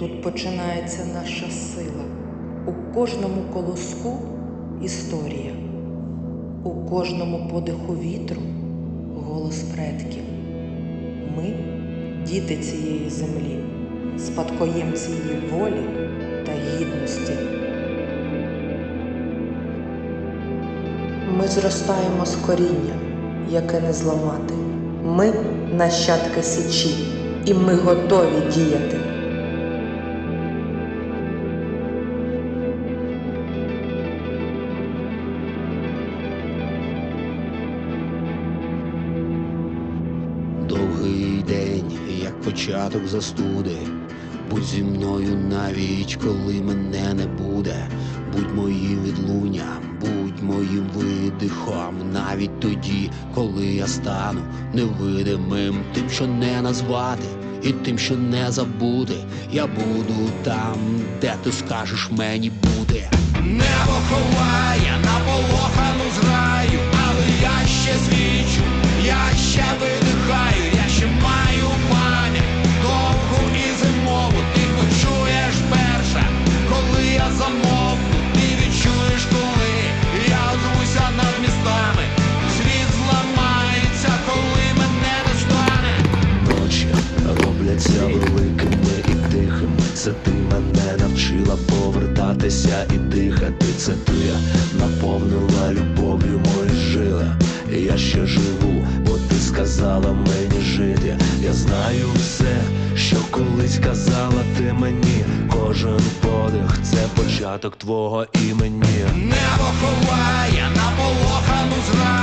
Тут починається наша сила. У кожному колоску історія, у кожному подиху вітру голос предків. Ми діти цієї землі, спадкоємці її волі та гідності. Ми зростаємо з коріння, яке не зламати. Ми нащадки січі, і ми готові діяти. День, як початок застуди. Будь зі мною навіть коли мене не буде. Будь моїм відлунням, будь моїм видихом, навіть тоді, коли я стану невидимим, тим, що не назвати, і тим, що не забути. Я буду там, де ти скажеш мені бути. Мене навчила повертатися і дихати. Це ти наповнила любов'ю мої жили. І Я ще живу, бо ти сказала мені жити. Я знаю все, що колись казала ти мені. Кожен подих це початок твого імені. Небо ховає я ще свій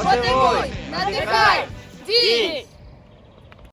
ફતેપુર નદીકાંઠ જી.